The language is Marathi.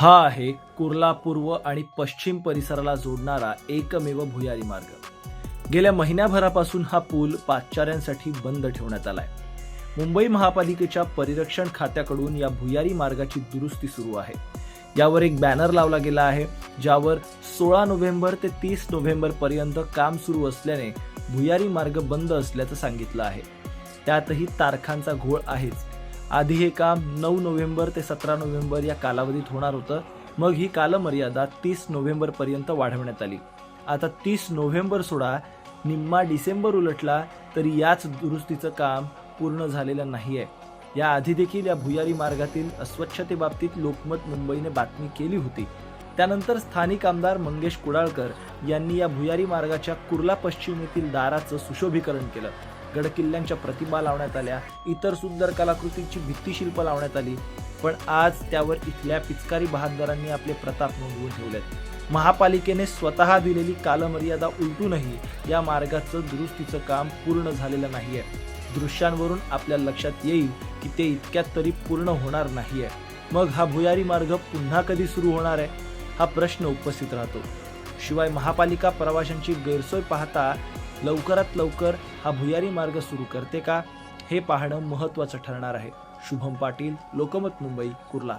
हा आहे कुर्ला पूर्व आणि पश्चिम परिसराला जोडणारा एकमेव भुयारी मार्ग. गेल्या महिन्याभरापासून हा पूल पादचाऱ्यांसाठी बंद ठेवण्यात आलाय. मुंबई महापालिकेच्या परिरक्षण खात्याकडून या भुयारी मार्गाची दुरुस्ती सुरू आहे. यावर एक बॅनर लावला गेला आहे ज्यावर सोळा नोव्हेंबर ते तीस नोव्हेंबर पर्यंत काम सुरू असल्याने भुयारी मार्ग बंद असल्याचं सांगितलं आहे. त्यातही तारखांचा घोळ आहेच. आधी हे काम नऊ नोव्हेंबर ते सतरा नोव्हेंबर या कालावधीत होणार होतं. मग ही कालमर्यादा तीस नोव्हेंबरपर्यंत वाढवण्यात आली. आता तीस नोव्हेंबर सोडा निम्मा डिसेंबर उलटला तरी याच दुरुस्तीचं काम पूर्ण झालेलं नाही आहे या आधी देखील या भुयारी मार्गातील अस्वच्छतेबाबतीत लोकमत मुंबईने बातमी केली होती. त्यानंतर स्थानिक आमदार मंगेश कुडाळकर यांनी या भुयारी मार्गाच्या कुर्ला पश्चिम येथील दाराचं सुशोभीकरण केलं. गडकिल्ल्यांच्या प्रतिमा लावण्यात आल्या. इतर सुंदर कलाकृतींची भित्तिशिल्प लावण्यात आली. पण आज त्यावर इथल्या पिचकारी बहादरांनी आपले प्रताप नोंदवून ठेवलेत. महापालिकेने स्वतः दिलेली कालमर्यादा उलटूनही या मार्गाचं दुरुस्तीचं काम पूर्ण झालेलं नाहीये. दृश्यांवरून आपल्या लक्षात येईल की ते इतक्यात तरी पूर्ण होणार नाहीये. मग हा भुयारी मार्ग पुन्हा कधी सुरू होणार आहे? हा प्रश्न उपस्थित राहतो. शिवाय महापालिका प्रवाशांची गैरसोय पाहता लवकरात लवकर हा भुयारी मार्ग सुरू करते का? हे पाहणं महत्त्वाचं ठरणार आहे. शुभम पाटील लोकमत मुंबई कुर्ला.